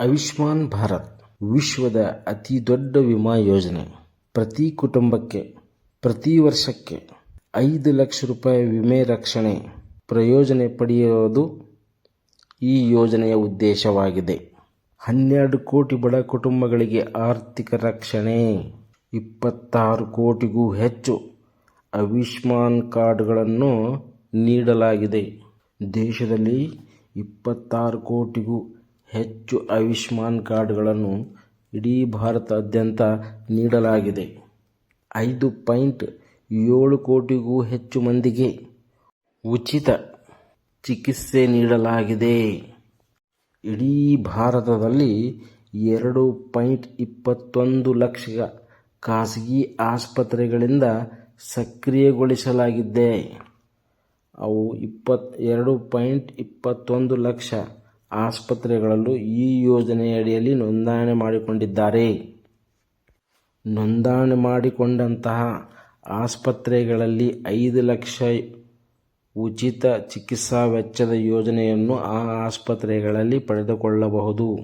ಆಯುಷ್ಮಾನ್ ಭಾರತ್ ವಿಶ್ವದ ಅತಿ ದೊಡ್ಡ ವಿಮಾ ಯೋಜನೆ. ಪ್ರತಿ ಕುಟುಂಬಕ್ಕೆ, ಪ್ರತಿ ವರ್ಷಕ್ಕೆ ಐದು ಲಕ್ಷ ರೂಪಾಯಿ ವಿಮೆ ರಕ್ಷಣೆ ಪ್ರಯೋಜನೆ ಪಡೆಯುವುದು ಈ ಯೋಜನೆಯ ಉದ್ದೇಶವಾಗಿದೆ. ಹನ್ನೆರಡು ಕೋಟಿ ಬಡ ಕುಟುಂಬಗಳಿಗೆ ಆರ್ಥಿಕ ರಕ್ಷಣೆ, ಇಪ್ಪತ್ತಾರು ಕೋಟಿಗೂ ಹೆಚ್ಚು ಆಯುಷ್ಮಾನ್ ಕಾರ್ಡ್ಗಳನ್ನು ನೀಡಲಾಗಿದೆ. ದೇಶದಲ್ಲಿ ಇಪ್ಪತ್ತಾರು ಕೋಟಿಗೂ ಹೆಚ್ಚು ಆಯುಷ್ಮಾನ್ ಕಾರ್ಡ್ಗಳನ್ನು ಇಡೀ ಭಾರತದಾದ್ಯಂತ ನೀಡಲಾಗಿದೆ. ಐದು ಪಾಯಿಂಟ್ ಏಳು ಕೋಟಿಗೂ ಹೆಚ್ಚು ಮಂದಿಗೆ ಉಚಿತ ಚಿಕಿತ್ಸೆ ನೀಡಲಾಗಿದೆ. ಇಡೀ ಭಾರತದಲ್ಲಿ ಎರಡು ಪಾಯಿಂಟ್ ಇಪ್ಪತ್ತೊಂದು ಲಕ್ಷ ಖಾಸಗಿ ಆಸ್ಪತ್ರೆಗಳಿಂದ ಸಕ್ರಿಯಗೊಳಿಸಲಾಗಿದೆ. ಅವು ಇಪ್ಪತ್ ಎರಡು ಪಾಯಿಂಟ್ ಇಪ್ಪತ್ತೊಂದು ಲಕ್ಷ ಆಸ್ಪತ್ರೆಗಳಲ್ಲೂ ಈ ಯೋಜನೆಯಡಿಯಲ್ಲಿ ನೋಂದಣಿ ಮಾಡಿಕೊಂಡಿದ್ದಾರೆ. ನೋಂದಣಿ ಮಾಡಿಕೊಂಡಂತಹ ಆಸ್ಪತ್ರೆಗಳಲ್ಲಿ ಐದು ಲಕ್ಷ ಉಚಿತ ಚಿಕಿತ್ಸಾ ವೆಚ್ಚದ ಯೋಜನೆಯನ್ನು ಆ ಆಸ್ಪತ್ರೆಗಳಲ್ಲಿ ಪಡೆದುಕೊಳ್ಳಬಹುದು.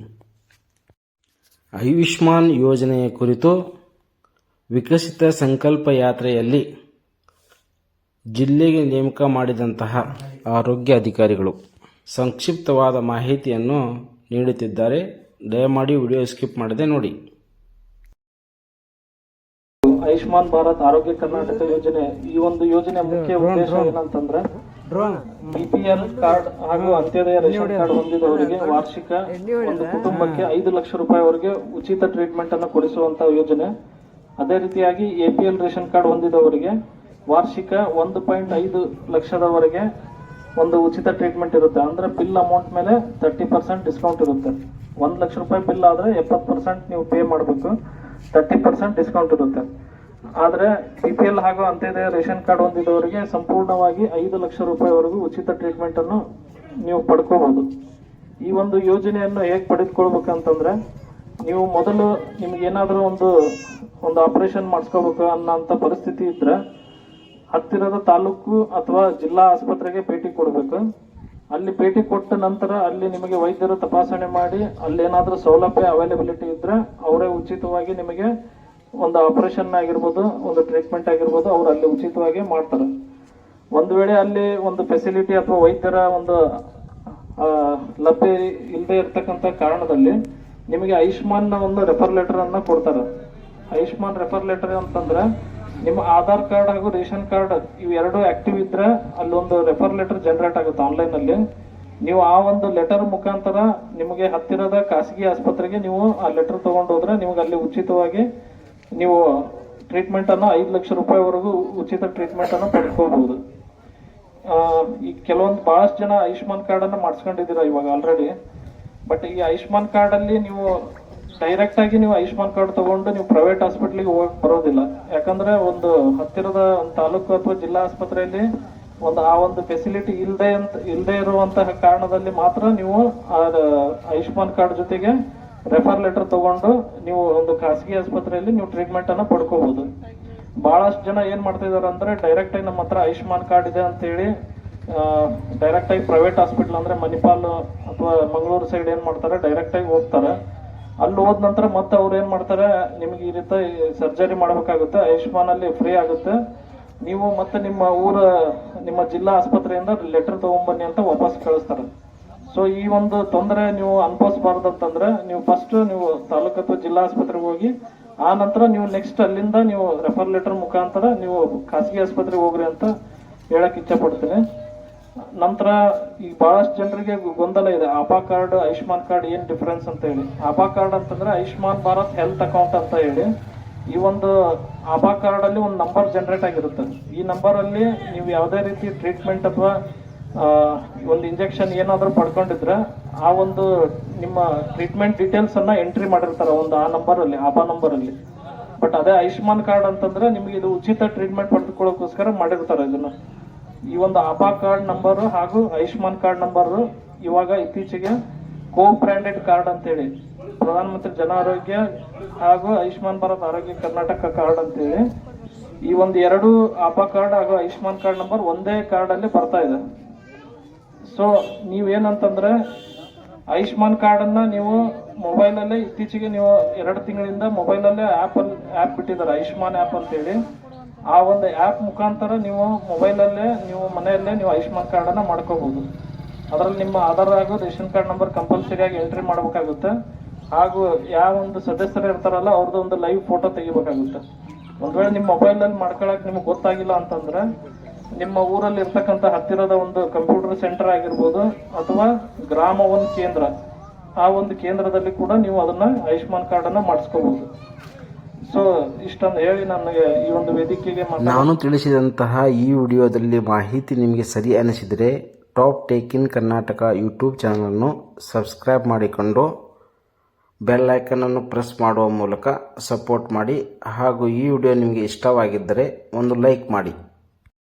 ಆಯುಷ್ಮಾನ್ ಯೋಜನೆಯ ಕುರಿತು ವಿಕಸಿತ ಸಂಕಲ್ಪ ಯಾತ್ರೆಯಲ್ಲಿ ಜಿಲ್ಲೆಗೆ ನೇಮಕ ಮಾಡಿದಂತಹ ಆರೋಗ್ಯ ಅಧಿಕಾರಿಗಳು ಸಂಕ್ಷಿಪ್ತವಾದ ಮಾಹಿತಿಯನ್ನು ನೀಡುತ್ತಿದ್ದಾರೆ. ದಯಮಾಡಿ ವಿಡಿಯೋ ಸ್ಕಿಪ್ ಮಾಡದೆ ನೋಡಿ. ಆಯುಷ್ಮಾನ್ ಭಾರತ್ ಆರೋಗ್ಯ ಕರ್ನಾಟಕ ಯೋಜನೆ ಈ ಒಂದು ಯೋಜನೆ ಮುಖ್ಯ ಉದ್ದೇಶ ಏನಂತಂದ್ರೆ ಬಿಪಿಎಲ್ ಕಾರ್ಡ್ ಹಾಗೂ ಅಂತ್ಯೋದಯ ರೇಷನ್ ಕಾರ್ಡ್ ಹೊಂದಿದವರಿಗೆ ವಾರ್ಷಿಕ ಒಂದು ಕುಟುಂಬಕ್ಕೆ ಐದು ಲಕ್ಷ ರೂಪಾಯಿವರೆಗೆ ಉಚಿತ ಟ್ರೀಟ್ಮೆಂಟ್ ಅನ್ನು ಕೊಡಿಸುವಂತಹ ಯೋಜನೆ. ಅದೇ ರೀತಿಯಾಗಿ ಎಪಿಎಲ್ ರೇಷನ್ ಕಾರ್ಡ್ ಹೊಂದಿದವರಿಗೆ ವಾರ್ಷಿಕ ಒಂದು ಪಾಯಿಂಟ್ ಐದು ಲಕ್ಷದವರೆಗೆ ಒಂದು ಉಚಿತ ಟ್ರೀಟ್ಮೆಂಟ್ ಇರುತ್ತೆ. ಅಂದ್ರೆ ಬಿಲ್ ಅಮೌಂಟ್ ಮೇಲೆ ತರ್ಟಿ ಪರ್ಸೆಂಟ್ ಡಿಸ್ಕೌಂಟ್ ಇರುತ್ತೆ. ಒಂದ್ ಲಕ್ಷ ರೂಪಾಯಿ ಬಿಲ್ ಆದ್ರೆ ಎಪ್ಪತ್ತು ಪರ್ಸೆಂಟ್ ನೀವು ಪೇ ಮಾಡಬೇಕು. ತರ್ಟಿ ಪರ್ಸೆಂಟ್ ಡಿಸ್ಕೌಂಟ್ ಇರುತ್ತೆ. ಆದ್ರೆ ಬಿ ಪಿ ಎಲ್ ಹಾಗೂ ಅಂತ್ಯೋದಯ ರೇಷನ್ ಕಾರ್ಡ್ ಹೊಂದಿದವರಿಗೆ ಸಂಪೂರ್ಣವಾಗಿ ಐದು ಲಕ್ಷ ರೂಪಾಯಿವರೆಗೂ ಉಚಿತ ಟ್ರೀಟ್ಮೆಂಟ್ ಅನ್ನು ನೀವು ಪಡ್ಕೋಬಹುದು. ಈ ಒಂದು ಯೋಜನೆಯನ್ನು ಹೇಗೆ ಪಡೆದುಕೊಳ್ಬೇಕಂತಂದ್ರೆ, ನೀವು ಮೊದಲು ನಿಮ್ಗೆ ಏನಾದರೂ ಒಂದು ಒಂದು ಆಪರೇಷನ್ ಮಾಡಿಸ್ಕೋಬೇಕು ಅನ್ನೋಂಥ ಪರಿಸ್ಥಿತಿ ಇದ್ರೆ ಹತ್ತಿರದ ತಾಲೂಕು ಅಥವಾ ಜಿಲ್ಲಾ ಆಸ್ಪತ್ರೆಗೆ ಭೇಟಿ ಕೊಡಬೇಕು. ಅಲ್ಲಿ ಭೇಟಿ ಕೊಟ್ಟ ನಂತರ ಅಲ್ಲಿ ನಿಮಗೆ ವೈದ್ಯರು ತಪಾಸಣೆ ಮಾಡಿ ಅಲ್ಲಿ ಏನಾದರೂ ಸೌಲಭ್ಯ ಅವೈಲೇಬಿಲಿಟಿ ಇದ್ರೆ ಅವರೇ ಉಚಿತವಾಗಿ ನಿಮಗೆ ಒಂದು ಆಪರೇಷನ್ ಆಗಿರ್ಬೋದು, ಒಂದು ಟ್ರೀಟ್ಮೆಂಟ್ ಆಗಿರ್ಬೋದು ಅವ್ರು ಅಲ್ಲಿ ಉಚಿತವಾಗಿ ಮಾಡ್ತಾರೆ. ಒಂದು ವೇಳೆ ಅಲ್ಲಿ ಒಂದು ಫೆಸಿಲಿಟಿ ಅಥವಾ ವೈದ್ಯರ ಒಂದು ಲಭ್ಯ ಇಲ್ಲದೆ ಇರತಕ್ಕಂಥ ಕಾರಣದಲ್ಲಿ ನಿಮಗೆ ಆಯುಷ್ಮಾನ್ನ ಒಂದು ರೆಫರ್ ಲೆಟರ್ ಅನ್ನ ಕೊಡ್ತಾರೆ. ಆಯುಷ್ಮಾನ್ ರೆಫರ್ ಲೆಟರ್ ಅಂತಂದ್ರೆ ನಿಮ್ಮ ಆಧಾರ್ ಕಾರ್ಡ್ ಹಾಗೂ ರೇಷನ್ ಕಾರ್ಡ್ ಇವೆರಡು ಆಕ್ಟಿವ್ ಇದ್ರೆ ಅಲ್ಲೊಂದು ರೆಫರ್ ಲೆಟರ್ ಜನರೇಟ್ ಆಗುತ್ತೆ ಆನ್ಲೈನ್ ಅಲ್ಲಿ. ನೀವು ಆ ಒಂದು ಲೆಟರ್ ಮುಖಾಂತರ ನಿಮಗೆ ಹತ್ತಿರದ ಖಾಸಗಿ ಆಸ್ಪತ್ರೆಗೆ ನೀವು ಆ ಲೆಟರ್ ತಗೊಂಡು ಹೋದ್ರೆ ನಿಮಗೆ ಅಲ್ಲಿ ಉಚಿತವಾಗಿ ನೀವು ಟ್ರೀಟ್ಮೆಂಟ್ ಅನ್ನು ಐದು ಲಕ್ಷ ರೂಪಾಯಿವರೆಗೂ ಉಚಿತ ಟ್ರೀಟ್ಮೆಂಟ್ ಅನ್ನು ಪಡ್ಕೋಬಹುದು ಈ ಕೆಲವೊಂದು ಬಹಳಷ್ಟು ಜನ ಆಯುಷ್ಮಾನ್ ಕಾರ್ಡ್ ಅನ್ನು ಮಾಡಿಸ್ಕೊಂಡಿದ್ದೀರಾ ಇವಾಗ ಆಲ್ರೆಡಿ ಬಟ್ ಈ ಆಯುಷ್ಮಾನ್ ಕಾರ್ಡ್ ಅಲ್ಲಿ ನೀವು ಡೈರೆಕ್ಟ್ ಆಗಿ ನೀವು ಆಯುಷ್ಮಾನ್ ಕಾರ್ಡ್ ತಗೊಂಡು ನೀವು ಪ್ರೈವೇಟ್ ಹಾಸ್ಪಿಟ್ಲಿಗೆ ಹೋಗಕ್ ಬರೋದಿಲ್ಲ. ಯಾಕಂದ್ರೆ ಒಂದು ಹತ್ತಿರದ ಒಂದು ತಾಲೂಕು ಅಥವಾ ಜಿಲ್ಲಾ ಆಸ್ಪತ್ರೆಯಲ್ಲಿ ಒಂದು ಆ ಒಂದು ಫೆಸಿಲಿಟಿ ಇಲ್ಲದೆ ಅಂತ ಇಲ್ಲದೆ ಇರುವಂತಹ ಕಾರಣದಲ್ಲಿ ಮಾತ್ರ ನೀವು ಆ ಆಯುಷ್ಮಾನ್ ಕಾರ್ಡ್ ಜೊತೆಗೆ ರೆಫರ್ ಲೆಟರ್ ತಗೊಂಡು ನೀವು ಒಂದು ಖಾಸಗಿ ಆಸ್ಪತ್ರೆಯಲ್ಲಿ ನೀವು ಟ್ರೀಟ್ಮೆಂಟ್ ಅನ್ನ ಪಡ್ಕೋಬಹುದು ಬಹಳಷ್ಟು ಜನ ಏನ್ ಮಾಡ್ತಾ ಇದಾರೆ ಅಂದ್ರೆ ಡೈರೆಕ್ಟ್ ಆಗಿ ನಮ್ಮ ಹತ್ರ ಆಯುಷ್ಮಾನ್ ಕಾರ್ಡ್ ಇದೆ ಅಂತ ಹೇಳಿ ಡೈರೆಕ್ಟ್ ಆಗಿ ಪ್ರೈವೇಟ್ ಹಾಸ್ಪಿಟಲ್ ಅಂದ್ರೆ ಮಣಿಪಾಲ್ ಅಥವಾ ಮಂಗಳೂರು ಸೈಡ್ ಏನ್ ಮಾಡ್ತಾರೆ ಡೈರೆಕ್ಟ್ ಆಗಿ ಹೋಗ್ತಾರೆ. ಅಲ್ಲಿ ಹೋದ ನಂತರ ಮತ್ತೆ ಅವ್ರು ಏನ್ ಮಾಡ್ತಾರೆ, ನಿಮ್ಗೆ ಈ ರೀತಿ ಸರ್ಜರಿ ಮಾಡ್ಬೇಕಾಗುತ್ತೆ ಆಯುಷ್ಮಾನ್ ಅಲ್ಲಿ ಫ್ರೀ ಆಗುತ್ತೆ. ನೀವು ಮತ್ತೆ ನಿಮ್ಮ ಊರ, ನಿಮ್ಮ ಜಿಲ್ಲಾ ಆಸ್ಪತ್ರೆಯಿಂದ ಲೆಟರ್ ತಗೊಂಬನ್ನಿ ಅಂತ ವಾಪಸ್ ಕಳಿಸ್ತಾರೆ. ಸೊ ಈ ಒಂದು ತೊಂದರೆ ನೀವು ಅನುಭವಿಸಬಾರ್ದಂತಂದ್ರೆ ನೀವು ಫಸ್ಟ್ ನೀವು ತಾಲೂಕು ಅಥವಾ ಜಿಲ್ಲಾ ಆಸ್ಪತ್ರೆಗೆ ಹೋಗಿ, ಆ ನಂತರ ನೀವು ನೆಕ್ಸ್ಟ್ ಅಲ್ಲಿಂದ ನೀವು ರೆಫರ್ ಲೆಟರ್ ಮುಖಾಂತರ ನೀವು ಖಾಸಗಿ ಆಸ್ಪತ್ರೆಗೆ ಹೋಗ್ರಿ ಅಂತ ಹೇಳಕ್ ಇಚ್ಛೆ ಪಡ್ತೀನಿ. ನಂತರ ಈ ಬಹಳಷ್ಟು ಜನರಿಗೆ ಗೊಂದಲ ಇದೆ. ಆಪಾ ಕಾರ್ಡ್, ಆಯುಷ್ಮಾನ್ ಕಾರ್ಡ್ ಏನ್ ಡಿಫ್ರೆನ್ಸ್ ಅಂತ ಹೇಳಿ. ಆಪಾ ಕಾರ್ಡ್ ಅಂತಂದ್ರೆ ಆಯುಷ್ಮಾನ್ ಭಾರತ್ ಹೆಲ್ತ್ ಅಕೌಂಟ್ ಅಂತ ಹೇಳಿ. ಈ ಒಂದು ಆಭಾ ಕಾರ್ಡ್ ಅಲ್ಲಿ ಒಂದು ನಂಬರ್ ಜನರೇಟ್ ಆಗಿರುತ್ತೆ. ಈ ನಂಬರ್ ಅಲ್ಲಿ ನೀವು ಯಾವುದೇ ರೀತಿ ಟ್ರೀಟ್ಮೆಂಟ್ ಅಥವಾ ಒಂದು ಇಂಜೆಕ್ಷನ್ ಏನಾದರೂ ಪಡ್ಕೊಂಡಿದ್ರೆ ಆ ಒಂದು ನಿಮ್ಮ ಟ್ರೀಟ್ಮೆಂಟ್ ಡೀಟೇಲ್ಸ್ ಅನ್ನ ಎಂಟ್ರಿ ಮಾಡಿರ್ತಾರೆ ಒಂದು ಆ ನಂಬರ್ ಅಲ್ಲಿ, ಆಭಾ ನಂಬರ್ ಅಲ್ಲಿ. ಬಟ್ ಅದೇ ಆಯುಷ್ಮಾನ್ ಕಾರ್ಡ್ ಅಂತಂದ್ರೆ ನಿಮಗೆ ಇದು ಉಚಿತ ಟ್ರೀಟ್ಮೆಂಟ್ ಪಡೆದುಕೊಳ್ಳೋಕೋಸ್ಕರ ಮಾಡಿರ್ತಾರೆ ಇದನ್ನ. ಈ ಒಂದು ಆಭಾ ಕಾರ್ಡ್ ನಂಬರ್ ಹಾಗೂ ಆಯುಷ್ಮಾನ್ ಕಾರ್ಡ್ ನಂಬರ್ ಇವಾಗ ಇತ್ತೀಚೆಗೆ ಕೋ ಬ್ರ್ಯಾಂಡೆಡ್ ಕಾರ್ಡ್ ಅಂತೇಳಿ ಪ್ರಧಾನಮಂತ್ರಿ ಜನ ಆರೋಗ್ಯ ಹಾಗೂ ಆಯುಷ್ಮಾನ್ ಭಾರತ್ ಆರೋಗ್ಯ ಕರ್ನಾಟಕ ಕಾರ್ಡ್ ಅಂತೇಳಿ, ಈ ಒಂದು ಎರಡು ಆಪಾ ಕಾರ್ಡ್ ಹಾಗೂ ಆಯುಷ್ಮಾನ್ ಕಾರ್ಡ್ ನಂಬರ್ ಒಂದೇ ಕಾರ್ಡ್ ಅಲ್ಲಿ ಬರ್ತಾ ಇದೆ. ಸೊ ನೀವೇನಂತಂದ್ರೆ ಆಯುಷ್ಮಾನ್ ಕಾರ್ಡ್ ಅನ್ನ ನೀವು ಮೊಬೈಲಲ್ಲೇ ಇತ್ತೀಚೆಗೆ ನೀವು ಎರಡು ತಿಂಗಳಿಂದ ಮೊಬೈಲಲ್ಲೇ ಆ್ಯಪಲ್ಲಿ ಆ್ಯಪ್ ಬಿಟ್ಟಿದ್ದಾರೆ, ಆಯುಷ್ಮಾನ್ ಆ್ಯಪ್ ಅಂತೇಳಿ. ಆ ಒಂದು ಆ್ಯಪ್ ಮುಖಾಂತರ ನೀವು ಮೊಬೈಲಲ್ಲೇ ನೀವು ಮನೆಯಲ್ಲೇ ನೀವು ಆಯುಷ್ಮಾನ್ ಕಾರ್ಡನ್ನು ಮಾಡ್ಕೋಬಹುದು ಅದರಲ್ಲಿ ನಿಮ್ಮ ಆಧಾರ್ ಹಾಗೂ ರೇಷನ್ ಕಾರ್ಡ್ ನಂಬರ್ ಕಂಪಲ್ಸರಿಯಾಗಿ ಎಂಟ್ರಿ ಮಾಡಬೇಕಾಗುತ್ತೆ. ಹಾಗೂ ಯಾವ ಒಂದು ಸದಸ್ಯರು ಇರ್ತಾರಲ್ಲ ಅವ್ರದ್ದು ಒಂದು ಲೈವ್ ಫೋಟೋ ತೆಗಿಬೇಕಾಗುತ್ತೆ. ಒಂದು ವೇಳೆ ನಿಮ್ಮ ಮೊಬೈಲಲ್ಲಿ ಮಾಡ್ಕೊಳಕ್ಕೆ ನಿಮ್ಗೆ ಗೊತ್ತಾಗಿಲ್ಲ ಅಂತಂದ್ರೆ, ನಿಮ್ಮ ಊರಲ್ಲಿ ಇರ್ತಕ್ಕಂಥ ಹತ್ತಿರದ ಒಂದು ಕಂಪ್ಯೂಟರ್ ಸೆಂಟರ್ ಆಗಿರ್ಬೋದು, ಅಥವಾ ಗ್ರಾಮ ಒಂದು ಕೇಂದ್ರ, ಆ ಒಂದು ಕೇಂದ್ರದಲ್ಲಿ ಕೂಡ ನೀವು ಅದನ್ನ ಆಯುಷ್ಮಾನ್ ಕಾರ್ಡನ್ನು ಮಾಡಿಸ್ಕೋಬೋದು. ಸೊ, ಇಷ್ಟೊಂದು ಹೇಳಿ ನನಗೆ ಈ ಒಂದು ವೇದಿಕೆಗೆ ನಾನು ತಿಳಿಸಿದಂತಹ ಈ ವಿಡಿಯೋದಲ್ಲಿ ಮಾಹಿತಿ ನಿಮಗೆ ಸರಿ ಅನಿಸಿದರೆ top take in Karnataka YouTube ಚಾನಲನ್ನು ಸಬ್ಸ್ಕ್ರೈಬ್ ಮಾಡಿಕೊಂಡು ಬೆಲ್ ಐಕನನ್ನು ಪ್ರೆಸ್ ಮಾಡುವ ಮೂಲಕ ಸಪೋರ್ಟ್ ಮಾಡಿ ಹಾಗೂ ಈ ವಿಡಿಯೋ ನಿಮಗೆ ಇಷ್ಟವಾಗಿದ್ದರೆ ಒಂದು ಲೈಕ್ ಮಾಡಿ.